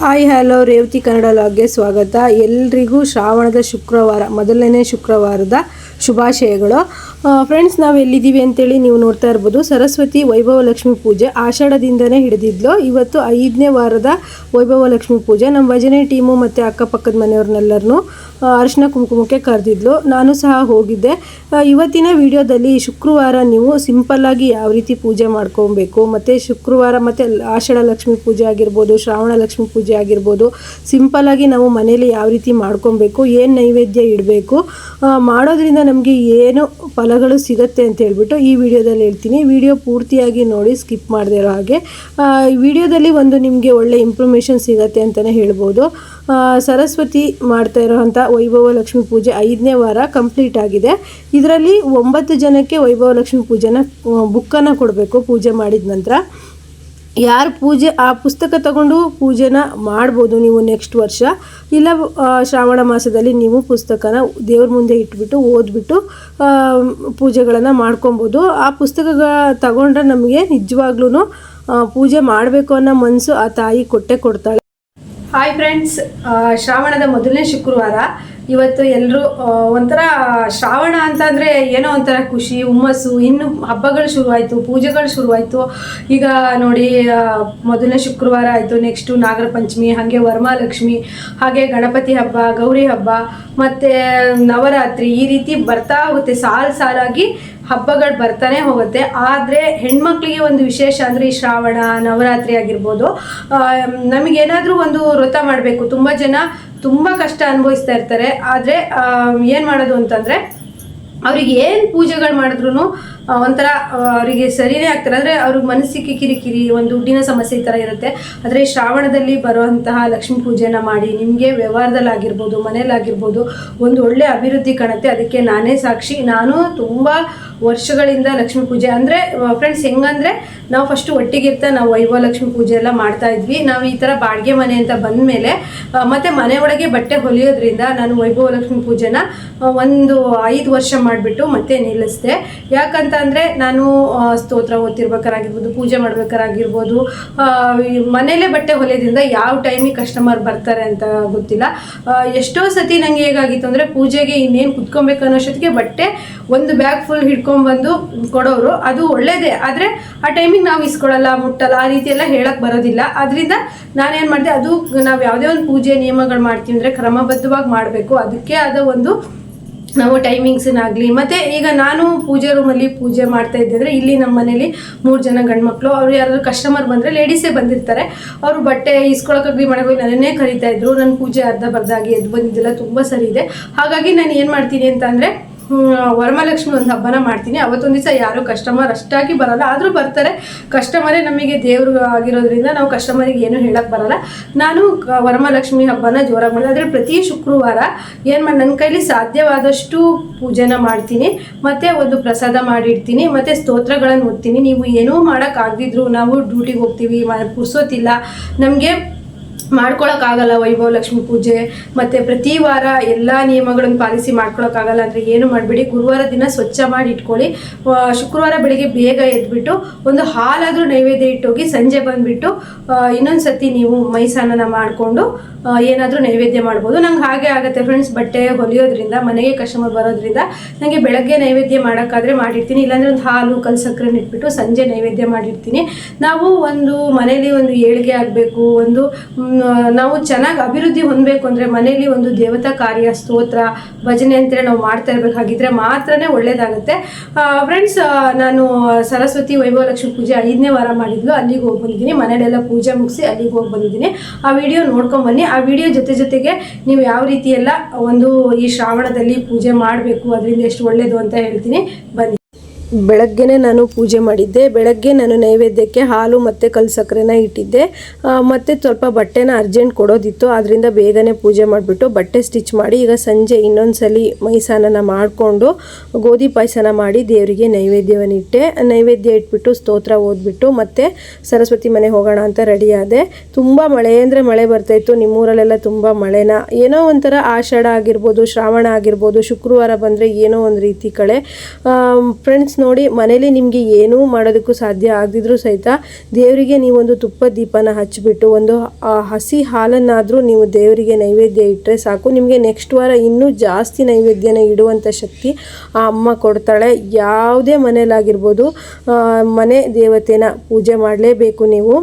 Hi, hello, Revathi Kannada ಲಾಗ್ಗೆ ಸ್ವಾಗತ. ಎಲ್ರಿಗೂ ಶ್ರಾವಣದ ಶುಕ್ರವಾರ, ಮೊದಲನೇ ಶುಕ್ರವಾರದ ಶುಭಾಶಯಗಳು. ಫ್ರೆಂಡ್ಸ್ ನಾವು ಎಲ್ಲಿದ್ದೀವಿ ಅಂತೇಳಿ ನೀವು ನೋಡ್ತಾ ಇರ್ಬೋದು. ಸರಸ್ವತಿ ವೈಭವ ಲಕ್ಷ್ಮಿ ಪೂಜೆ ಆಷಾಢದಿಂದನೇ ಹಿಡಿದಿದ್ಲು. ಇವತ್ತು ಐದನೇ ವಾರದ ವೈಭವ ಲಕ್ಷ್ಮಿ ಪೂಜೆ. ನಮ್ಮ ಭಜನೆ ಟೀಮು ಮತ್ತು ಅಕ್ಕಪಕ್ಕದ ಮನೆಯವ್ರನ್ನೆಲ್ಲರನ್ನೂ ಅರಿಶಿನ ಕುಂಕುಮಕ್ಕೆ ಕರೆದಿದ್ಲು. ನಾನು ಸಹ ಹೋಗಿದ್ದೆ. ಇವತ್ತಿನ ವಿಡಿಯೋದಲ್ಲಿ ಶುಕ್ರವಾರ ನೀವು ಸಿಂಪಲ್ಲಾಗಿ ಯಾವ ರೀತಿ ಪೂಜೆ ಮಾಡ್ಕೊಬೇಕು? ಮತ್ತು ಶುಕ್ರವಾರ ಮತ್ತು ಆಷಾಢ ಲಕ್ಷ್ಮಿ ಪೂಜೆ ಆಗಿರ್ಬೋದು ಶ್ರಾವಣ ಲಕ್ಷ್ಮಿ ಪೂಜೆ ಆಗಿರ್ಬೋದು. ಸಿಂಪಲ್ಲಾಗಿ ನಾವು ಮನೇಲಿ ಯಾವ ರೀತಿ ಮಾಡ್ಕೊಬೇಕು, ಏನು ನೈವೇದ್ಯ ಇಡಬೇಕು ಮಾಡೋದ್ರಿಂದ ನಮಗೆ ಏನು ಫಲಗಳು ಸಿಗುತ್ತೆ ಅಂತ ಹೇಳ್ಬಿಟ್ಟು ಈ ವಿಡಿಯೋದಲ್ಲಿ ಹೇಳ್ತೀನಿ. ವಿಡಿಯೋ ಪೂರ್ತಿಯಾಗಿ ನೋಡಿ ಸ್ಕಿಪ್ ಮಾಡದೇ ಇರೋ ಹಾಗೆ. ವಿಡಿಯೋದಲ್ಲಿ ಒಂದು ನಿಮಗೆ ಒಳ್ಳೆ ಇನ್ಫಾರ್ಮೇಷನ್ ಸಿಗತ್ತೆ ಅಂತಲೇ ಹೇಳ್ಬೋದು. ಸರಸ್ವತಿ ಮಾಡ್ತಾ ಇರೋವಂಥ ವೈಭವ ಲಕ್ಷ್ಮಿ ಪೂಜೆ ಐದನೇ ವಾರ ಕಂಪ್ಲೀಟ್ ಆಗಿದೆ. ಇದರಲ್ಲಿ ಒಂಬತ್ತು ಜನಕ್ಕೆ ವೈಭವ ಲಕ್ಷ್ಮಿ ಪೂಜೆನ ಬುಕ್ಕನ್ನು ಕೊಡಬೇಕು ಪೂಜೆ ಮಾಡಿದ ನಂತರ. ಯಾರು ಪೂಜೆ, ಆ ಪುಸ್ತಕ ತಗೊಂಡು ಪೂಜೆನ ಮಾಡ್ಬೋದು ನೀವು ನೆಕ್ಸ್ಟ್ ವರ್ಷ. ಇಲ್ಲ ಶ್ರಾವಣ ಮಾಸದಲ್ಲಿ ನೀವು ಪುಸ್ತಕನ ದೇವ್ರ ಮುಂದೆ ಇಟ್ಬಿಟ್ಟು, ಓದ್ಬಿಟ್ಟು ಪೂಜೆಗಳನ್ನು ಮಾಡ್ಕೊಬೋದು. ಆ ಪುಸ್ತಕ ತಗೊಂಡ್ರೆ ನಮಗೆ ನಿಜವಾಗ್ಲೂ ಪೂಜೆ ಮಾಡಬೇಕು ಅನ್ನೋ ಮನಸ್ಸು ಆ ತಾಯಿ ಕೊಟ್ಟೆ ಕೊಡ್ತಾಳೆ. ಹಾಯ್ ಫ್ರೆಂಡ್ಸ್ ಶ್ರಾವಣದ ಮೊದಲನೇ ಶುಕ್ರವಾರ ಇವತ್ತು ಎಲ್ಲರೂ ಒಂಥರ ಶ್ರಾವಣ ಅಂತಂದರೆ ಏನೋ ಒಂಥರ ಖುಷಿ, ಹುಮ್ಮಸ್ಸು. ಇನ್ನು ಹಬ್ಬಗಳು ಶುರುವಾಯಿತು, ಪೂಜೆಗಳು ಶುರುವಾಯಿತು. ಈಗ ನೋಡಿ ಮೊದಲನೇ ಶುಕ್ರವಾರ ಆಯಿತು ನೆಕ್ಸ್ಟು ನಾಗರ ಪಂಚಮಿ, ಹಾಗೆ ವರಮಹಾಲಕ್ಷ್ಮಿ ಹಾಗೆ ಗಣಪತಿ ಹಬ್ಬ, ಗೌರಿ ಹಬ್ಬ, ಮತ್ತು ನವರಾತ್ರಿ ಈ ರೀತಿ ಬರ್ತಾ ಹೋಗುತ್ತೆ. ಸಾಲು ಸಾಲಾಗಿ ಹಬ್ಬಗಳು ಬರ್ತಾನೆ ಹೋಗುತ್ತೆ. ಆದರೆ ಹೆಣ್ಮಕ್ಳಿಗೆ ಒಂದು ವಿಶೇಷ ಅಂದರೆ ಈ ಶ್ರಾವಣ, ನವರಾತ್ರಿ ಆಗಿರ್ಬೋದು. ನಮಗೇನಾದರೂ ಒಂದು ವ್ರತ ಮಾಡಬೇಕು. ತುಂಬ ಜನ ತುಂಬ ಕಷ್ಟ ಅನುಭವಿಸ್ತಾ ಇರ್ತಾರೆ. ಆದರೆ ಏನು ಮಾಡೋದು ಅಂತಂದರೆ, ಅವ್ರಿಗೆ ಏನು ಪೂಜೆಗಳು ಮಾಡಿದ್ರು ಒಂಥರ ಅವರಿಗೆ ಸರಿನೇ ಆಗ್ತಾರೆ. ಅಂದರೆ ಅವ್ರ ಮನಸ್ಸಿಗೆ ಕಿರಿಕಿರಿ, ಒಂದು ದುಡ್ಡಿನ ಸಮಸ್ಯೆ ಈ ಥರ ಇರುತ್ತೆ. ಆದರೆ, ಶ್ರಾವಣದಲ್ಲಿ ಬರುವಂತಹ ಲಕ್ಷ್ಮೀ ಪೂಜೆನ ಮಾಡಿ, ನಿಮಗೆ ವ್ಯವಹಾರದಲ್ಲಾಗಿರ್ಬೋದು ಮನೇಲಾಗಿರ್ಬೋದು ಒಂದು ಒಳ್ಳೆ ಅಭಿವೃದ್ಧಿ ಕಾಣುತ್ತೆ. ಅದಕ್ಕೆ ನಾನೇ ಸಾಕ್ಷಿ. ನಾನು ತುಂಬ ವರ್ಷಗಳಿಂದ ಲಕ್ಷ್ಮೀ ಪೂಜೆ ಅಂದರೆ ಫ್ರೆಂಡ್ಸ್ ಹೆಂಗಂದ್ರೆ ನಾವು ಫಸ್ಟ್ ಒಟ್ಟಿಗಿರ್ತಾ ನಾವು ವೈಭವ ಲಕ್ಷ್ಮಿ ಪೂಜೆ ಎಲ್ಲ ಮಾಡ್ತಾ ಇದ್ವಿ. ನಾವು ಈ ಥರ ಬಾಡಿಗೆ ಮನೆ ಅಂತ ಬಂದ ಮೇಲೆ ಮತ್ತು ಮನೆ ಒಳಗೆ ಬಟ್ಟೆ ಹೊಲಿಯೋದ್ರಿಂದ ನಾನು ವೈಭವ ಲಕ್ಷ್ಮಿ ಪೂಜೆನ ಒಂದು ಐದು ವರ್ಷ ಮಾಡಿಬಿಟ್ಟು ಮತ್ತೆ ನಿಲ್ಲಿಸಿದೆ. ಯಾಕಂತ ಅಂದರೆ ನಾನು ಸ್ತೋತ್ರ ಓದ್ತಿರ್ಬೇಕಾರಾಗಿರ್ಬೋದು, ಪೂಜೆ ಮಾಡ್ಬೇಕಾರಾಗಿರ್ಬೋದು ಮನೇಲೆ ಬಟ್ಟೆ ಹೊಲಿಯೋದ್ರಿಂದ ಯಾವ ಟೈಮಿಗೆ ಕಸ್ಟಮರ್ ಬರ್ತಾರೆ ಅಂತ ಗೊತ್ತಿಲ್ಲ. ಎಷ್ಟೋ ಸತಿ ನನಗೆ ಹೇಗಾಗಿತ್ತು ಅಂದರೆ ಪೂಜೆಗೆ ಇನ್ನೇನು ಕುತ್ಕೊಬೇಕು ಅನ್ನೋಷ್ಟೊತ್ತಿಗೆ ಬಟ್ಟೆ ಒಂದು ಬ್ಯಾಗ್ ಫುಲ್ ಹಿಡ್ಕೊಂಡ್ಬಂದು ಕೊಡೋರು. ಅದು ಒಳ್ಳೇದೇ. ಆದರೆ ಆ ಟೈಮಿಗೆ ನಾವು ಇಸ್ಕೊಳ್ಳಲ್ಲ, ಮುಟ್ಟಲ್ಲ, ಆ ರೀತಿ ಎಲ್ಲ ಹೇಳಕ್ಕೆ ಬರೋದಿಲ್ಲ. ಅದರಿಂದ ನಾನೇನು ಮಾಡಿದೆ, ಅದು ನಾವು ಯಾವುದೇ ಒಂದು ಪೂಜೆ ನಿಯಮಗಳು ಮಾಡ್ತೀವಿ ಅಂದರೆ ಕ್ರಮಬದ್ಧವಾಗಿ ಮಾಡಬೇಕು. ಅದಕ್ಕೆ ಆದ ಒಂದು ನಾವು ಟೈಮಿಂಗ್ಸನ್ನಾಗಲಿ ಮತ್ತು ಈಗ ನಾನು ಪೂಜೆ ರೂಮಲ್ಲಿ ಪೂಜೆ ಮಾಡ್ತಾ ಇದ್ದೆ ಅಂದರೆ ಇಲ್ಲಿ ನಮ್ಮ ಮನೇಲಿ ಮೂರು ಜನ ಗಂಡ್ಮಕ್ಳು. ಅವ್ರು ಯಾರಾದರೂ ಕಸ್ಟಮರ್ ಬಂದರೆ ಲೇಡೀಸೇ ಬಂದಿರ್ತಾರೆ. ಅವರು ಬಟ್ಟೆ ಇಸ್ಕೊಳಕ್ಕಾಗಲಿ ಮಾಡೋಕ್ಕಾಗಲಿ ನನ್ನನ್ನೇ ಕರಿತಾ ಇದ್ರು. ನನ್ನ ಪೂಜೆ ಅರ್ಧ ಬರ್ದಾಗಿ ಎದ್ದು ಬಂದಿದ್ದೆಲ್ಲ ತುಂಬ ಸರಿ ಇದೆ. ಹಾಗಾಗಿ ನಾನು ಏನು ಮಾಡ್ತೀನಿ ಅಂತ ಅಂದರೆ ವರಮಹಾಲಕ್ಷ್ಮಿ ಒಂದು ಹಬ್ಬನ ಮಾಡ್ತೀನಿ. ಅವತ್ತೊಂದು ದಿವಸ ಯಾರು ಕಸ್ಟಮರ್ ಅಷ್ಟಾಗಿ ಬರಲ್ಲ. ಆದರೂ ಬರ್ತಾರೆ. ಕಸ್ಟಮರೇ ನಮಗೆ ದೇವರು ಆಗಿರೋದ್ರಿಂದ ನಾವು ಕಸ್ಟಮರಿಗೆ ಏನು ಹೇಳಕ್ಕೆ ಬರಲ್ಲ. ನಾನು ವರಮಹಾಲಕ್ಷ್ಮಿ ಹಬ್ಬನ ಜೋರಾಗಿ ಮಾಡಿದೆ. ಆದರೆ ಪ್ರತಿ ಶುಕ್ರವಾರ ಏನು ಮಾಡಿ ನನ್ನ ಕೈಲಿ ಸಾಧ್ಯವಾದಷ್ಟು ಪೂಜೆನ ಮಾಡ್ತೀನಿ. ಮತ್ತು ಒಂದು ಪ್ರಸಾದ ಮಾಡಿಡ್ತೀನಿ. ಮತ್ತು ಸ್ತೋತ್ರಗಳನ್ನು ಓದ್ತೀನಿ. ನೀವು ಏನೂ ಮಾಡೋಕ್ಕಾಗದಿದ್ರು ನಾವು ಡ್ಯೂಟಿಗೆ ಹೋಗ್ತೀವಿ ಪುರ್ಸೋತಿಲ್ಲ. ನಮಗೆ ಮಾಡ್ಕೊಳಕ್ಕಾಗಲ್ಲ ವೈಭವ ಲಕ್ಷ್ಮಿ ಪೂಜೆ, ಮತ್ತು ಪ್ರತಿ ವಾರ ಎಲ್ಲ ನಿಯಮಗಳನ್ನು ಪಾಲಿಸಿ ಮಾಡ್ಕೊಳಕ್ಕಾಗಲ್ಲ ಅಂದರೆ ಏನು ಮಾಡಬೇಡಿ, ಗುರುವಾರ ದಿನ ಸ್ವಚ್ಛ ಮಾಡಿ ಇಟ್ಕೊಳ್ಳಿ. ಶುಕ್ರವಾರ ಬೆಳಿಗ್ಗೆ ಬೇಗ ಎದ್ಬಿಟ್ಟು ಒಂದು ಹಾಲಾದರೂ ನೈವೇದ್ಯ ಇಟ್ಟೋಗಿ ಸಂಜೆ ಬಂದುಬಿಟ್ಟು ಇನ್ನೊಂದು ನೀವು ಮೈಸಾನನ ಸ್ನಾನ ಮಾಡಿಕೊಂಡು ಏನಾದರೂ ನೈವೇದ್ಯ ಮಾಡ್ಬೋದು. ನಂಗೆ ಹಾಗೆ ಆಗುತ್ತೆ ಫ್ರೆಂಡ್ಸ್ ಬಟ್ಟೆ ಹೊಲಿಯೋದ್ರಿಂದ, ಮನೆಗೆ ಕಸ್ಟಮರ್ ಬರೋದ್ರಿಂದ ನನಗೆ ಬೆಳಗ್ಗೆ ನೈವೇದ್ಯ ಮಾಡೋಕ್ಕಾದ್ರೆ ಮಾಡಿರ್ತೀನಿ. ಇಲ್ಲಾಂದರೆ ಒಂದು ಹಾಲು ಕಲ್ ಸಕ್ಕರೆನ ಇಟ್ಬಿಟ್ಟು ಸಂಜೆ ನೈವೇದ್ಯ ಮಾಡಿರ್ತೀನಿ. ನಾವು ಒಂದು ಮನೇಲಿ ಒಂದು ಏಳಿಗೆ ಆಗಬೇಕು, ಒಂದು ನಾವು ಚೆನ್ನಾಗಿ ಅಭಿವೃದ್ಧಿ ಹೊಂದಬೇಕು ಅಂದರೆ ಮನೇಲಿ ಒಂದು ದೇವತಾ ಕಾರ್ಯ, ಸ್ತೋತ್ರ, ಭಜನೆ ಅಂತೇಳಿ ನಾವು ಮಾಡ್ತಾ ಇರಬೇಕಾಗಿದ್ರೆ ಮಾತ್ರನೇ ಒಳ್ಳೇದಾಗುತ್ತೆ. ಫ್ರೆಂಡ್ಸ್ ನಾನು ಸರಸ್ವತಿ ವೈಭವ ಲಕ್ಷ್ಮಿ ಪೂಜೆ ಐದನೇ ವಾರ ಮಾಡಿದ್ಲು. ಅಲ್ಲಿಗೆ ಹೋಗಿ ಬಂದಿದ್ದೀನಿ. ಮನೆಯಲ್ಲೆಲ್ಲ ಪೂಜೆ ಮುಗಿಸಿ ಅಲ್ಲಿಗೆ ಹೋಗಿ ಬಂದಿದ್ದೀನಿ. ಆ ವಿಡಿಯೋ ನೋಡ್ಕೊಂಬನ್ನಿ ಆ ವಿಡಿಯೋ ಜೊತೆ ಜೊತೆಗೆ ನೀವು ಯಾವ ರೀತಿ ಎಲ್ಲ ಒಂದು ಈ ಶ್ರಾವಣದಲ್ಲಿ ಪೂಜೆ ಮಾಡಬೇಕು, ಅದರಿಂದ ಎಷ್ಟು ಒಳ್ಳೆಯದು ಅಂತ ಹೇಳ್ತೀನಿ. ಬನ್ನಿ. ಬೆಳಗ್ಗೆನೆ ನಾನು ಪೂಜೆ ಮಾಡಿದ್ದೆ. ಬೆಳಗ್ಗೆ ನಾನು ನೈವೇದ್ಯಕ್ಕೆ ಹಾಲು ಮತ್ತು ಕಲ್ ಸಕ್ಕರೆನ ಇಟ್ಟಿದ್ದೆ ಮತ್ತು ಸ್ವಲ್ಪ ಬಟ್ಟೆನ ಅರ್ಜೆಂಟ್ ಕೊಡೋದಿತ್ತು. ಆದ್ದರಿಂದ ಬೇಗನೆ ಪೂಜೆ ಮಾಡಿಬಿಟ್ಟು ಬಟ್ಟೆ ಸ್ಟಿಚ್ ಮಾಡಿ ಈಗ ಸಂಜೆ ಇನ್ನೊಂದು ಸಲ ಮೈಸಾನನ ಮಾಡಿಕೊಂಡು ಗೋಧಿ ಪಾಯಸನ ಮಾಡಿ ದೇವರಿಗೆ ನೈವೇದ್ಯವನ್ನು ಇಟ್ಟೆ ನೈವೇದ್ಯ ಇಟ್ಬಿಟ್ಟು ಸ್ತೋತ್ರ ಓದ್ಬಿಟ್ಟು ಮತ್ತೆ ಸರಸ್ವತಿ ಮನೆ ಹೋಗೋಣ ಅಂತ ರೆಡಿ ಆದೆ. ತುಂಬ ಮಳೆ ಅಂದರೆ ಮಳೆ ಬರ್ತಾಯಿತ್ತು ನಿಮ್ಮೂರಲ್ಲೆಲ್ಲ ತುಂಬ ಮಳೆನ. ಏನೋ ಒಂಥರ ಆಷಾಢ ಆಗಿರ್ಬೋದು, ಶ್ರಾವಣ ಆಗಿರ್ಬೋದು, ಶುಕ್ರವಾರ ಬಂದರೆ ಏನೋ ಒಂದು ರೀತಿ ಕಳೆ. ಫ್ರೆಂಡ್ಸ್ ನೋಡಿ ಮನೇಲಿ ನಿಮಗೆ ಏನೂ ಮಾಡೋದಕ್ಕೂ ಸಾಧ್ಯ ಆಗದಿದ್ರೂ ಸಹಿತ ದೇವರಿಗೆ ನೀವೊಂದು ತುಪ್ಪ ದೀಪನ ಹಚ್ಚಿಬಿಟ್ಟು ಒಂದು ಹಸಿ ಹಾಲನ್ನಾದರೂ ನೀವು ದೇವರಿಗೆ ನೈವೇದ್ಯ ಇಟ್ಟರೆ ಸಾಕು. ನಿಮಗೆ ನೆಕ್ಸ್ಟ್ ವಾರ ಇನ್ನೂ ಜಾಸ್ತಿ ನೈವೇದ್ಯನ ಇಡುವಂಥ ಶಕ್ತಿ ಆ ಅಮ್ಮ ಕೊಡ್ತಾಳೆ. ಯಾವುದೇ ಮನೇಲಾಗಿರ್ಬೋದು ಮನೆ ದೇವತೆನ ಪೂಜೆ ಮಾಡಲೇಬೇಕು ನೀವು.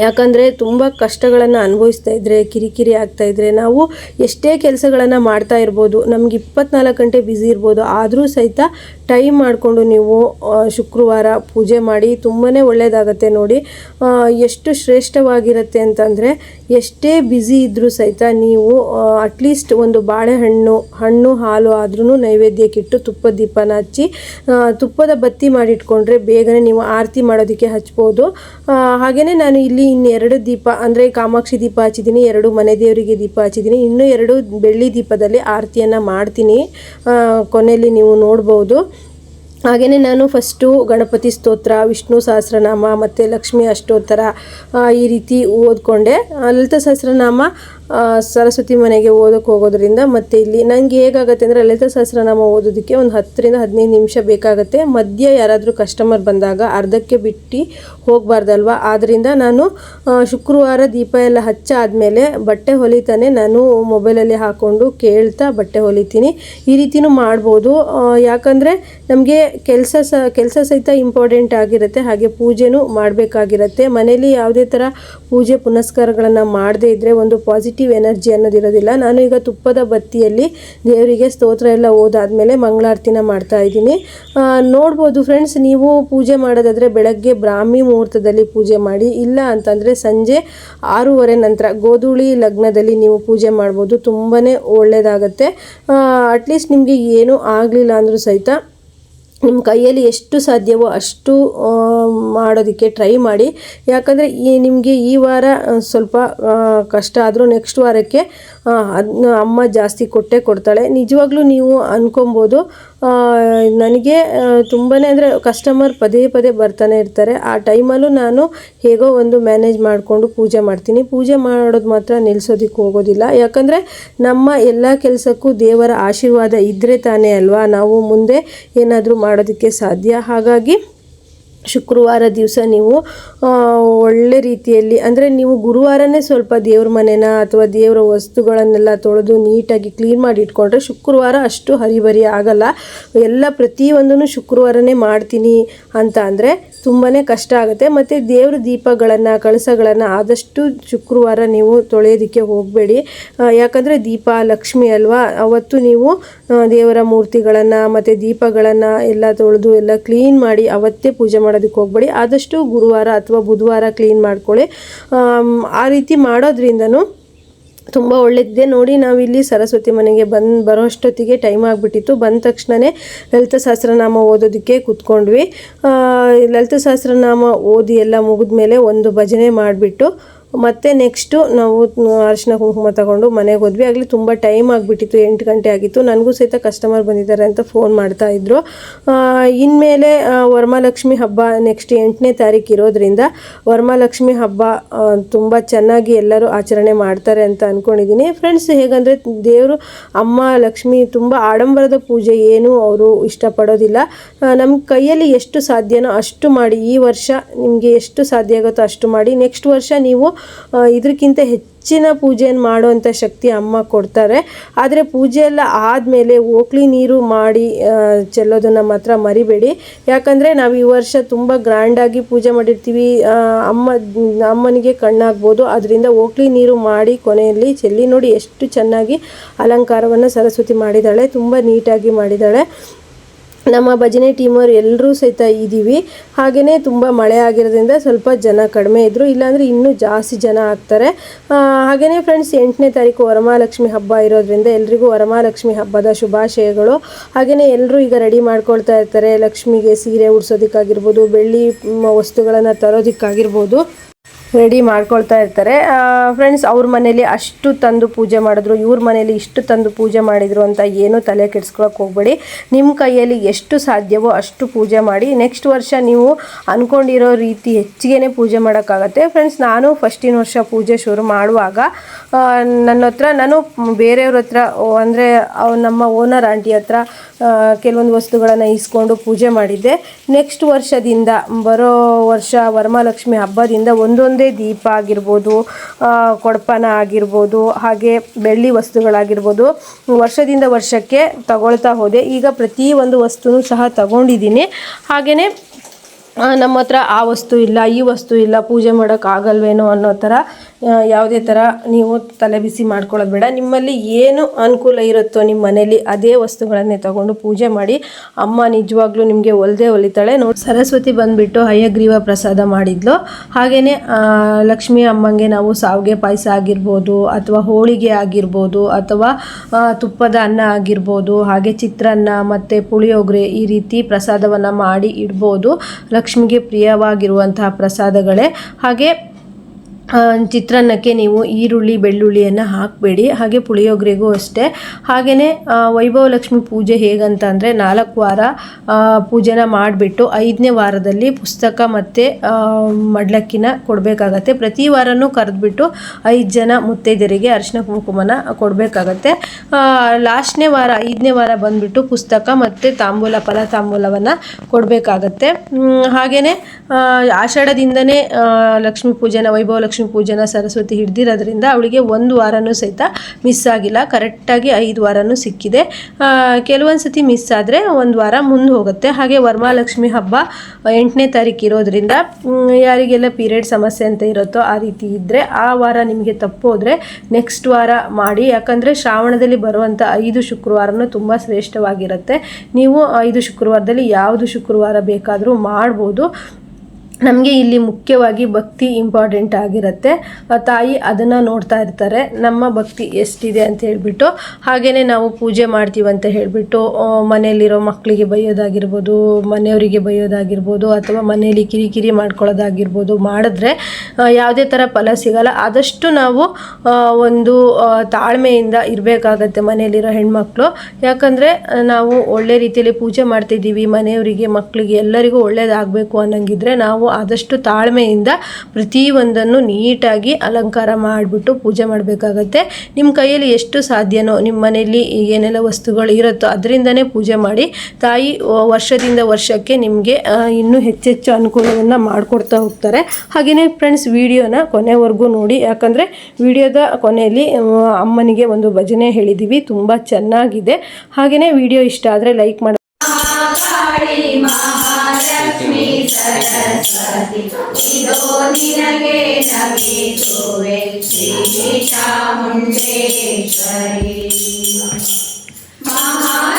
ಯಾಕಂದರೆ ತುಂಬ ಕಷ್ಟಗಳನ್ನು ಅನುಭವಿಸ್ತಾ ಇದ್ದರೆ ಕಿರಿಕಿರಿ ಆಗ್ತಾ ಇದ್ದರೆ ನಾವು ಎಷ್ಟೇ ಕೆಲಸಗಳನ್ನು ಮಾಡ್ತಾ ಇರ್ಬೋದು, ನಮ್ಗೆ ಇಪ್ಪತ್ನಾಲ್ಕು ಗಂಟೆ ಬ್ಯುಸಿ ಇರ್ಬೋದು, ಆದರೂ ಸಹಿತ ಟೈಮ್ ಮಾಡಿಕೊಂಡು ನೀವು ಶುಕ್ರವಾರ ಪೂಜೆ ಮಾಡಿ ತುಂಬಾ ಒಳ್ಳೆಯದಾಗತ್ತೆ ನೋಡಿ. ಎಷ್ಟು ಶ್ರೇಷ್ಠವಾಗಿರುತ್ತೆ ಅಂತಂದರೆ ಎಷ್ಟೇ ಬ್ಯುಸಿ ಇದ್ದರೂ ಸಹಿತ ನೀವು ಅಟ್ಲೀಸ್ಟ್ ಒಂದು ಬಾಳೆಹಣ್ಣು, ಹಣ್ಣು, ಹಾಲು ಆದ್ರೂ ನೈವೇದ್ಯಕ್ಕಿಟ್ಟು ತುಪ್ಪದ ದೀಪನ ಹಚ್ಚಿ ತುಪ್ಪದ ಬತ್ತಿ ಮಾಡಿಟ್ಕೊಂಡ್ರೆ ಬೇಗನೆ ನೀವು ಆರತಿ ಮಾಡೋದಕ್ಕೆ ಹಚ್ಬೋದು. ಹಾಗೆಯೇ ನಾನು ಇಲ್ಲಿ ಇನ್ನೆರಡು ದೀಪ, ಅಂದರೆ ಕಾಮಾಕ್ಷಿ ದೀಪ ಹಚ್ಚಿದ್ದೀನಿ, ಎರಡು ಮನೆ ದೇವರಿಗೆ ದೀಪ ಹಚ್ಚಿದ್ದೀನಿ, ಇನ್ನೂ ಎರಡು ಬೆಳ್ಳಿ ದೀಪದಲ್ಲಿ ಆರತಿಯನ್ನು ಮಾಡ್ತೀನಿ. ಕೊನೆಯಲ್ಲಿ ನೀವು ನೋಡ್ಬೋದು. ಹಾಗೆಯೇ ನಾನು ಫಸ್ಟು ಗಣಪತಿ ಸ್ತೋತ್ರ, ವಿಷ್ಣು ಸಹಸ್ರನಾಮ ಮತ್ತು ಲಕ್ಷ್ಮಿ ಅಷ್ಟೋತ್ತರ ಈ ರೀತಿ ಓದ್ಕೊಂಡೆ. ಲಲಿತ ಸಹಸ್ರನಾಮ ಸರಸ್ವತಿ ಮನೆಗೆ ಓದೋಕೆ ಹೋಗೋದ್ರಿಂದ ಮತ್ತು ಇಲ್ಲಿ ನನಗೆ ಹೇಗಾಗುತ್ತೆ ಅಂದರೆ ಲಲಿತ ಸಹಸ್ರನಾಮ ಓದೋದಕ್ಕೆ ಒಂದು ಹತ್ತರಿಂದ ಹದಿನೈದು ನಿಮಿಷ ಬೇಕಾಗುತ್ತೆ. ಮಧ್ಯ ಯಾರಾದರೂ ಕಸ್ಟಮರ್ ಬಂದಾಗ ಅರ್ಧಕ್ಕೆ ಬಿಟ್ಟು ಹೋಗಬಾರ್ದಲ್ವ? ಆದ್ದರಿಂದ ನಾನು ಶುಕ್ರವಾರ ದೀಪ ಎಲ್ಲ ಹಚ್ಚಾದ್ಮೇಲೆ ಬಟ್ಟೆ ಹೊಲಿತಾನೆ ನಾನು ಮೊಬೈಲಲ್ಲಿ ಹಾಕ್ಕೊಂಡು ಕೇಳ್ತಾ ಬಟ್ಟೆ ಹೊಲಿತೀನಿ. ಈ ರೀತಿಯೂ ಮಾಡ್ಬೋದು. ಯಾಕಂದರೆ ನಮಗೆ ಕೆಲಸ ಸಹ ಕೆಲಸ ಸಹಿತ ಇಂಪಾರ್ಟೆಂಟ್ ಆಗಿರುತ್ತೆ. ಹಾಗೆ ಪೂಜೆನೂ ಮಾಡಬೇಕಾಗಿರುತ್ತೆ. ಮನೇಲಿ ಯಾವುದೇ ಥರ ಪೂಜೆ ಪುನಸ್ಕಾರಗಳನ್ನು ಮಾಡದೇ ಇದ್ದರೆ ಒಂದು ಪಾಸಿಟಿವ್ ಎನರ್ಜಿ ಅನ್ನೋದಿರೋದಿಲ್ಲ. ನಾನು ಈಗ ತುಪ್ಪದ ಬತ್ತಿಯಲ್ಲಿ ದೇವರಿಗೆ ಸ್ತೋತ್ರ ಎಲ್ಲ ಓದಾದ್ಮೇಲೆ ಮಂಗಳಾರತಿನ ಮಾಡ್ತಾ ಇದ್ದೀನಿ. ನೋಡ್ಬೋದು ಫ್ರೆಂಡ್ಸ್ ನೀವು ಪೂಜೆ ಮಾಡೋದಾದರೆ ಬೆಳಗ್ಗೆ ಬ್ರಾಹ್ಮಿ ಮುಹೂರ್ತದಲ್ಲಿ ಪೂಜೆ ಮಾಡಿ, ಇಲ್ಲ ಅಂತಂದರೆ ಸಂಜೆ ಆರೂವರೆ ನಂತರ ಗೋಧೂಳಿ ಲಗ್ನದಲ್ಲಿ ನೀವು ಪೂಜೆ ಮಾಡ್ಬೋದು. ತುಂಬಾ ಒಳ್ಳೆಯದಾಗತ್ತೆ ಅಟ್ಲೀಸ್ಟ್ ನಿಮಗೆ ಏನೂ ಆಗಲಿಲ್ಲ ಅಂದರೂ ಸಹಿತ ನಿಮ್ಮ ಕೈಯಲ್ಲಿ ಎಷ್ಟು ಸಾಧ್ಯವೋ ಅಷ್ಟು ಮಾಡೋದಕ್ಕೆ ಟ್ರೈ ಮಾಡಿ. ಯಾಕಂದರೆ ಈ ನಿಮಗೆ ಈ ವಾರ ಸ್ವಲ್ಪ ಕಷ್ಟ ಆದರೂ ನೆಕ್ಸ್ಟ್ ವಾರಕ್ಕೆ ಆ, ಅದ್ನ ಅಮ್ಮ ಜಾಸ್ತಿ ಕೊಟ್ಟೇ ಕೊಡ್ತಾಳೆ. ನಿಜವಾಗ್ಲೂ ನೀವು ಅನ್ಕೊಬೋದು ಆ, ನನಗೆ ತುಂಬಾ ಅಂದರೆ ಕಸ್ಟಮರ್ ಪದೇ ಪದೇ ಬರ್ತಾನೆ ಇರ್ತಾರೆ. ಆ ಟೈಮಲ್ಲೂ ನಾನು ಹೇಗೋ ಒಂದು ಮ್ಯಾನೇಜ್ ಮಾಡಿಕೊಂಡು ಪೂಜೆ ಮಾಡ್ತೀನಿ. ಪೂಜೆ ಮಾಡೋದು ಮಾತ್ರ ನಿಲ್ಲಿಸೋದಕ್ಕೆ ಹೋಗೋದಿಲ್ಲ. ಯಾಕಂದರೆ ನಮ್ಮ ಎಲ್ಲ ಕೆಲಸಕ್ಕೂ ದೇವರ ಆಶೀರ್ವಾದ ಇದ್ದರೆ ತಾನೇ ಅಲ್ವಾ? ನಾವು ಮುಂದೆ ಏನಾದರೂ ಮಾಡೋದಕ್ಕೆ ಸಾಧ್ಯ. ಹಾಗಾಗಿ ಶುಕ್ರವಾರ ದಿವಸ ನೀವು ಒಳ್ಳೆ ರೀತಿಯಲ್ಲಿ, ಅಂದರೆ ನೀವು ಗುರುವಾರನೇ ಸ್ವಲ್ಪ ದೇವ್ರ ಮನೆನ ಅಥವಾ ದೇವರ ವಸ್ತುಗಳನ್ನೆಲ್ಲ ತೊಳೆದು ನೀಟಾಗಿ ಕ್ಲೀನ್ ಮಾಡಿ ಇಟ್ಕೊಂಡ್ರೆ ಶುಕ್ರವಾರ ಅಷ್ಟು ಹರಿಬರಿ ಆಗಲ್ಲ. ಎಲ್ಲ ಪ್ರತಿಯೊಂದನ್ನು ಶುಕ್ರವಾರನೇ ಮಾಡ್ತೀನಿ ಅಂತ ಅಂದರೆ ತುಂಬಾ ಕಷ್ಟ ಆಗುತ್ತೆ. ಮತ್ತು ದೇವ್ರ ದೀಪಗಳನ್ನು, ಕಳಸಗಳನ್ನು ಆದಷ್ಟು ಶುಕ್ರವಾರ ನೀವು ತೊಳೆಯೋದಕ್ಕೆ ಹೋಗಬೇಡಿ. ಯಾಕಂದರೆ ದೀಪ, ಲಕ್ಷ್ಮಿ ಅಲ್ವಾ, ಅವತ್ತು ನೀವು ದೇವರ ಮೂರ್ತಿಗಳನ್ನು ಮತ್ತು ದೀಪಗಳನ್ನು ಎಲ್ಲ ತೊಳೆದು ಎಲ್ಲ ಕ್ಲೀನ್ ಮಾಡಿ ಅವತ್ತೇ ಪೂಜೆ ಮಾಡೋದಕ್ಕೆ ಹೋಗಬೇಡಿ. ಆದಷ್ಟು ಗುರುವಾರ ಅಥವಾ ಬುಧವಾರ ಕ್ಲೀನ್ ಮಾಡ್ಕೊಳ್ಳಿ. ಆ ರೀತಿ ಮಾಡೋದ್ರಿಂದನೂ ತುಂಬ ಒಳ್ಳೆದಿದೆ. ನೋಡಿ, ನಾವಿಲ್ಲಿ ಸರಸ್ವತಿ ಮನೆಗೆ ಬಂದು, ಬರೋಷ್ಟೊತ್ತಿಗೆ ಟೈಮ್ ಆಗಿಬಿಟ್ಟಿತ್ತು. ಬಂದ ತಕ್ಷಣವೇ ಲಲಿತ ಸಹಸ್ರನಾಮ ಓದೋದಕ್ಕೆ ಕೂತ್ಕೊಂಡ್ವಿ. ಲಲಿತ ಸಹಸ್ರನಾಮ ಓದಿ ಎಲ್ಲ ಮುಗಿದ್ಮೇಲೆ ಒಂದು ಭಜನೆ ಮಾಡಿಬಿಟ್ಟು ಮತ್ತೆ ನೆಕ್ಸ್ಟು ನಾವು ಅರಿಶಿನ ಕುಂಕುಮ ತಗೊಂಡು ಮನೆಗೆ ಹೋದ್ವಿ. ಆಗಲಿ ತುಂಬ ಟೈಮ್ ಆಗಿಬಿಟ್ಟಿತ್ತು, ಎಂಟು ಗಂಟೆ ಆಗಿತ್ತು. ನನಗೂ ಸಹಿತ ಕಸ್ಟಮರ್ ಬಂದಿದ್ದಾರೆ ಅಂತ ಫೋನ್ ಮಾಡ್ತಾ ಇದ್ರು. ಇನ್ಮೇಲೆ ವರಮಹಾಲಕ್ಷ್ಮಿ ಹಬ್ಬ ನೆಕ್ಸ್ಟ್ ಎಂಟನೇ ತಾರೀಕು ಇರೋದ್ರಿಂದ ವರಮಹಾಲಕ್ಷ್ಮಿ ಹಬ್ಬ ತುಂಬ ಚೆನ್ನಾಗಿ ಎಲ್ಲರೂ ಆಚರಣೆ ಮಾಡ್ತಾರೆ ಅಂತ ಅಂದ್ಕೊಂಡಿದ್ದೀನಿ ಫ್ರೆಂಡ್ಸ್ ಹೇಗಂದರೆ ದೇವರು, ಅಮ್ಮ, ಲಕ್ಷ್ಮಿ ತುಂಬ ಆಡಂಬರದ ಪೂಜೆ ಏನು ಅವರು ಇಷ್ಟಪಡೋದಿಲ್ಲ. ನಮ್ಮ ಕೈಯಲ್ಲಿ ಎಷ್ಟು ಸಾಧ್ಯನೋ ಅಷ್ಟು ಮಾಡಿ, ಈ ವರ್ಷ ನಿಮಗೆ ಎಷ್ಟು ಸಾಧ್ಯ ಆಗುತ್ತೋ ಅಷ್ಟು ಮಾಡಿ ನೆಕ್ಸ್ಟ್ ವರ್ಷ ನೀವು ಇದಕ್ಕಿಂತ ಹೆಚ್ಚಿನ ಪೂಜೆಯನ್ನು ಮಾಡುವಂಥ ಶಕ್ತಿ ಅಮ್ಮ ಕೊಡ್ತಾರೆ. ಆದರೆ ಪೂಜೆ ಎಲ್ಲ ಆದಮೇಲೆ ಓಕ್ಲಿ ನೀರು ಮಾಡಿ ಚೆಲ್ಲೋದನ್ನು ಮಾತ್ರ ಮರಿಬೇಡಿ. ಯಾಕಂದರೆ ನಾವು ಈ ವರ್ಷ ತುಂಬ ಗ್ರ್ಯಾಂಡಾಗಿ ಪೂಜೆ ಮಾಡಿರ್ತೀವಿ. ಅಮ್ಮ, ಅಮ್ಮನಿಗೆ ಕಣ್ಣಾಗ್ಬೋದು. ಅದರಿಂದ ಓಕ್ಲಿ ನೀರು ಮಾಡಿ ಕೊನೆಯಲ್ಲಿ ಚೆಲ್ಲಿ ನೋಡಿ ಎಷ್ಟು ಚೆನ್ನಾಗಿ ಅಲಂಕಾರವನ್ನು ಸರಸ್ವತಿ ಮಾಡಿದ್ದಾಳೆ. ತುಂಬ ನೀಟಾಗಿ ಮಾಡಿದ್ದಾಳೆ. ನಮ್ಮ ಭಜನೆ ಟೀಮವ್ರು ಎಲ್ಲರೂ ಸಹಿತ ಇದ್ದೀವಿ ಹಾಗೆಯೇ ತುಂಬ ಮಳೆ ಆಗಿರೋದ್ರಿಂದ ಸ್ವಲ್ಪ ಜನ ಕಡಿಮೆ ಇದ್ದರು ಇಲ್ಲಾಂದರೆ ಇನ್ನೂ ಜಾಸ್ತಿ ಜನ ಆಗ್ತಾರೆ. ಹಾಗೆಯೇ ಫ್ರೆಂಡ್ಸ್ ಎಂಟನೇ ತಾರೀಕು ವರಮಹಾಲಕ್ಷ್ಮಿ ಹಬ್ಬ ಇರೋದ್ರಿಂದ ಎಲ್ರಿಗೂ ವರಮಹಾಲಕ್ಷ್ಮಿ ಹಬ್ಬದ ಶುಭಾಶಯಗಳು. ಹಾಗೆಯೇ ಎಲ್ಲರೂ ಈಗ ರೆಡಿ ಮಾಡ್ಕೊಳ್ತಾ ಇರ್ತಾರೆ. ಲಕ್ಷ್ಮಿಗೆ ಸೀರೆ ಉಡ್ಸೋದಕ್ಕಾಗಿರ್ಬೋದು, ಬೆಳ್ಳಿ ವಸ್ತುಗಳನ್ನು ತರೋದಕ್ಕಾಗಿರ್ಬೋದು. ರೆಡಿ ಮಾಡ್ಕೊಳ್ತಾ ಇರ್ತಾರೆ. ಫ್ರೆಂಡ್ಸ್ ಅವ್ರ ಮನೇಲಿ ಅಷ್ಟು ತಂದು ಪೂಜೆ ಮಾಡಿದ್ರು, ಇವ್ರ ಮನೇಲಿ ಇಷ್ಟು ತಂದು ಪೂಜೆ ಮಾಡಿದ್ರು ಅಂತ ಏನೂ ತಲೆ ಕೆಡ್ಸ್ಕೊಳಕ್ಕೆ ಹೋಗ್ಬೇಡಿ. ನಿಮ್ಮ ಕೈಯಲ್ಲಿ ಎಷ್ಟು ಸಾಧ್ಯವೋ ಅಷ್ಟು ಪೂಜೆ ಮಾಡಿ ನೆಕ್ಸ್ಟ್ ವರ್ಷ ನೀವು ಅಂದ್ಕೊಂಡಿರೋ ರೀತಿ ಹೆಚ್ಚಿಗೆ ಪೂಜೆ ಮಾಡೋಕ್ಕಾಗತ್ತೆ. ಫ್ರೆಂಡ್ಸ್ ನಾನು ಫಸ್ಟಿನ ವರ್ಷ ಪೂಜೆ ಶುರು ಮಾಡುವಾಗ ನನ್ನ ಹತ್ರ, ನಾನು ಬೇರೆಯವ್ರ ಹತ್ರ ಅಂದರೆ ನಮ್ಮ ಓನರ್ ಆಂಟಿ ಹತ್ರ ಕೆಲವೊಂದು ವಸ್ತುಗಳನ್ನು ಇಸ್ಕೊಂಡು ಪೂಜೆ ಮಾಡಿದ್ದೆ. ನೆಕ್ಸ್ಟ್ ವರ್ಷದಿಂದ ಬರೋ ವರ್ಷ ವರಮಹಾಲಕ್ಷ್ಮಿ ಹಬ್ಬದಿಂದ ಒಂದೊಂದೇ ದೀಪ ಆಗಿರ್ಬೋದು ಕೊಡಪಾನ ಆಗಿರ್ಬೋದು, ಹಾಗೆ ಬೆಳ್ಳಿ ವಸ್ತುಗಳಾಗಿರ್ಬೋದು, ವರ್ಷದಿಂದ ವರ್ಷಕ್ಕೆ ತಗೊಳ್ತಾ ಹೋದೆ. ಈಗ ಪ್ರತಿ ಒಂದು ವಸ್ತುನೂ ಸಹ ತಗೊಂಡಿದ್ದೀನಿ. ಹಾಗೆಯೇ ನಮ್ಮ ಹತ್ರ ಆ ವಸ್ತು ಇಲ್ಲ, ಈ ವಸ್ತು ಇಲ್ಲ, ಪೂಜೆ ಮಾಡೋಕ್ಕಾಗಲ್ವೇನೋ ಅನ್ನೋ ಥರ ಯಾವುದೇ ಥರ ನೀವು ತಲೆ ಬಿಸಿ ಮಾಡ್ಕೊಳ್ಳೋದು ಬೇಡ. ನಿಮ್ಮಲ್ಲಿ ಏನು ಅನುಕೂಲ ಇರುತ್ತೋ ನಿಮ್ಮ ಮನೇಲಿ ಅದೇ ವಸ್ತುಗಳನ್ನೇ ತಗೊಂಡು ಪೂಜೆ ಮಾಡಿ, ಅಮ್ಮ ನಿಜವಾಗ್ಲೂ ನಿಮಗೆ ಒಲ್ದೇ ಒಲಿತಾಳೆ. ನೋಡಿ, ಸರಸ್ವತಿ ಬಂದುಬಿಟ್ಟು ಹಯಗ್ರೀವ ಪ್ರಸಾದ ಮಾಡಿದ್ಲು. ಹಾಗೆಯೇ ಲಕ್ಷ್ಮೀ ಅಮ್ಮಂಗೆ ನಾವು ಸಾವಿಗೆ ಪಾಯಸ ಆಗಿರ್ಬೋದು, ಅಥವಾ ಹೋಳಿಗೆ ಆಗಿರ್ಬೋದು, ಅಥವಾ ತುಪ್ಪದ ಅನ್ನ ಆಗಿರ್ಬೋದು, ಹಾಗೆ ಚಿತ್ರಾನ್ನ ಮತ್ತು ಪುಳಿಯೋಗರೆ ಈ ರೀತಿ ಪ್ರಸಾದವನ್ನು ಮಾಡಿ ಇಡ್ಬೋದು. ಲಕ್ಷ್ಮಿಗೆ ಪ್ರಿಯವಾಗಿರುವಂತಹ ಪ್ರಸಾದಗಳೇ. ಹಾಗೆ ಚಿತ್ರಾನ್ನಕ್ಕೆ ನೀವು ಈರುಳ್ಳಿ, ಬೆಳ್ಳುಳ್ಳಿಯನ್ನು ಹಾಕಬೇಡಿ. ಹಾಗೆ ಪುಳಿಯೋಗರೆಗೂ ಅಷ್ಟೇ. ಹಾಗೆಯೇ ವೈಭವ ಲಕ್ಷ್ಮಿ ಪೂಜೆ ಹೇಗಂತ ಅಂದರೆ ನಾಲ್ಕು ವಾರ ಪೂಜೆನ ಮಾಡಿಬಿಟ್ಟು ಐದನೇ ವಾರದಲ್ಲಿ ಪುಸ್ತಕ ಮತ್ತು ಮಡ್ಲಕ್ಕಿನ ಕೊಡಬೇಕಾಗತ್ತೆ. ಪ್ರತಿ ವಾರನೂ ಕರೆದ್ಬಿಟ್ಟು ಐದು ಜನ ಮುತ್ತೈದೆಯರಿಗೆ ಅರಿಶಿನ ಕುಂಕುಮನ ಕೊಡಬೇಕಾಗತ್ತೆ. ಲಾಸ್ಟ್ನೇ ವಾರ, ಐದನೇ ವಾರ ಬಂದುಬಿಟ್ಟು ಪುಸ್ತಕ ಮತ್ತು ತಾಂಬೂಲ ಫಲ ತಾಂಬೂಲವನ್ನು ಕೊಡಬೇಕಾಗತ್ತೆ ಹಾಗೆಯೇ ಆಷಾಢದಿಂದನೇ ಲಕ್ಷ್ಮೀ ಪೂಜೆನ ವೈಭವ ಲಕ್ಷ್ಮಿ ಪೂಜೆನ ಸರಸ್ವತಿ ಹಿಡ್ದಿರೋದ್ರಿಂದ ಅವಳಿಗೆ ಒಂದು ವಾರನೂ ಸಹಿತ ಮಿಸ್ ಆಗಿಲ್ಲ. ಕರೆಕ್ಟಾಗಿ ಐದು ವಾರನೂ ಸಿಕ್ಕಿದೆ. ಕೆಲವೊಂದು ಸತಿ ಮಿಸ್ ಆದರೆ ಒಂದು ವಾರ ಮುಂದೆ ಹೋಗುತ್ತೆ. ಹಾಗೆ ವರಮಹಾಲಕ್ಷ್ಮಿ ಹಬ್ಬ ಎಂಟನೇ ತಾರೀಕು ಇರೋದ್ರಿಂದ ಯಾರಿಗೆಲ್ಲ ಪೀರಿಯಡ್ ಸಮಸ್ಯೆ ಅಂತ ಇರುತ್ತೋ ಆ ರೀತಿ ಇದ್ದರೆ ಆ ವಾರ ನಿಮಗೆ ತಪ್ಪೋದ್ರೆ ನೆಕ್ಸ್ಟ್ ವಾರ ಮಾಡಿ. ಯಾಕಂದರೆ ಶ್ರಾವಣದಲ್ಲಿ ಬರುವಂಥ ಐದು ಶುಕ್ರವಾರನೂ ತುಂಬ ಶ್ರೇಷ್ಠವಾಗಿರುತ್ತೆ. ನೀವು ಐದು ಶುಕ್ರವಾರದಲ್ಲಿ ಯಾವುದು ಶುಕ್ರವಾರ ಬೇಕಾದರೂ ಮಾಡ್ಬೋದು. ನಮಗೆ ಇಲ್ಲಿ ಮುಖ್ಯವಾಗಿ ಭಕ್ತಿ ಇಂಪಾರ್ಟೆಂಟ್ ಆಗಿರುತ್ತೆ. ತಾಯಿ ಅದನ್ನು ನೋಡ್ತಾ ಇರ್ತಾರೆ. ನಮ್ಮ ಭಕ್ತಿ ಎಷ್ಟಿದೆ ಅಂತ ಹೇಳಿಬಿಟ್ಟು ಹಾಗೆಯೇ ನಾವು ಪೂಜೆ ಮಾಡ್ತೀವಿ ಅಂತ ಹೇಳಿಬಿಟ್ಟು ಮನೆಯಲ್ಲಿರೋ ಮಕ್ಕಳಿಗೆ ಬೈಯೋದಾಗಿರ್ಬೋದು, ಮನೆಯವರಿಗೆ ಬೈಯೋದಾಗಿರ್ಬೋದು, ಅಥವಾ ಮನೆಯಲ್ಲಿ ಕಿರಿಕಿರಿ ಮಾಡ್ಕೊಳ್ಳೋದಾಗಿರ್ಬೋದು ಮಾಡಿದ್ರೆ ಯಾವುದೇ ಥರ ಫಲ ಸಿಗಲ್ಲ. ಆದಷ್ಟು ನಾವು ಒಂದು ತಾಳ್ಮೆಯಿಂದ ಇರಬೇಕಾಗತ್ತೆ ಮನೆಯಲ್ಲಿರೋ ಹೆಣ್ಮಕ್ಳು. ಯಾಕಂದರೆ, ನಾವು ಒಳ್ಳೆ ರೀತಿಯಲ್ಲಿ ಪೂಜೆ ಮಾಡ್ತಿದ್ದೀವಿ ಮನೆಯವರಿಗೆ ಮಕ್ಕಳಿಗೆ ಎಲ್ಲರಿಗೂ ಒಳ್ಳೇದಾಗಬೇಕು ಅನ್ನಂಗಿದ್ರೆ ನಾವು ಆದಷ್ಟು ತಾಳ್ಮೆಯಿಂದ ಪ್ರತಿಯೊಂದನ್ನು ನೀಟಾಗಿ ಅಲಂಕಾರ ಮಾಡಿಬಿಟ್ಟು ಪೂಜೆ ಮಾಡಬೇಕಾಗತ್ತೆ. ನಿಮ್ಮ ಕೈಯಲ್ಲಿ ಎಷ್ಟು ಸಾಧ್ಯನೋ ನಿಮ್ಮ ಮನೆಯಲ್ಲಿ ಏನೆಲ್ಲ ವಸ್ತುಗಳು ಇರುತ್ತೋ ಅದರಿಂದನೇ ಪೂಜೆ ಮಾಡಿ, ತಾಯಿ ವರ್ಷದಿಂದ ವರ್ಷಕ್ಕೆ ನಿಮಗೆ ಇನ್ನೂ ಹೆಚ್ಚೆಚ್ಚು ಅನುಕೂಲವನ್ನು ಮಾಡಿಕೊಡ್ತಾ ಹೋಗ್ತಾರೆ. ಹಾಗೆಯೇ ಫ್ರೆಂಡ್ಸ್, ವಿಡಿಯೋನ ಕೊನೆವರೆಗೂ ನೋಡಿ. ಯಾಕಂದರೆ ವಿಡಿಯೋದ ಕೊನೆಯಲ್ಲಿ ಅಮ್ಮನಿಗೆ ಒಂದು ಭಜನೆ ಹೇಳಿದ್ದೀವಿ ತುಂಬ ಚೆನ್ನಾಗಿದೆ. ಹಾಗೆಯೇ ವಿಡಿಯೋ ಇಷ್ಟ ಆದರೆ ಲೈಕ್ ಮಾಡಿ महाशक्ति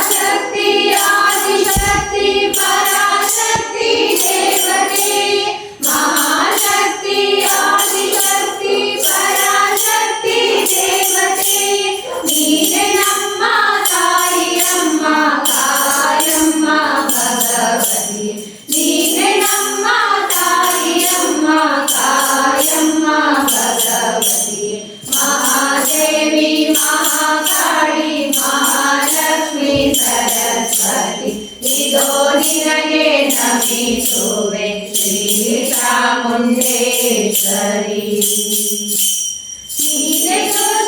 ನೀನೆ ಸೃಷ್ಟಿ ನೀನೆ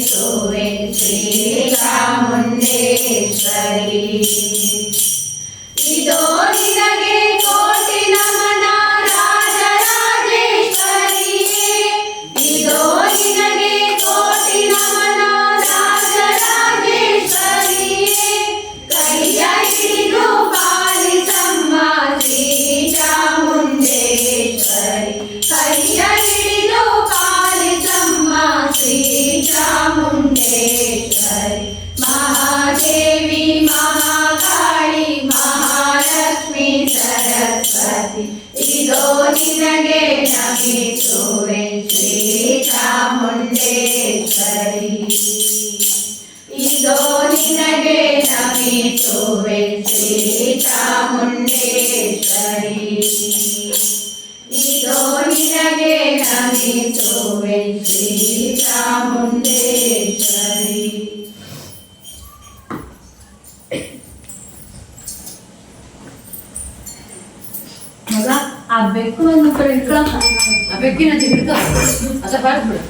सोए श्री चामुंडेश्वरी చాముండేశ్వరి నీతో నిలగే నీతో వెంచి చాముండేశ్వరి ఆ బెక్కు ఇప్పుడు ఇక్కడ ఆ బెక్కి నా ఇప్పుడు అత పాడు ఇప్పుడు.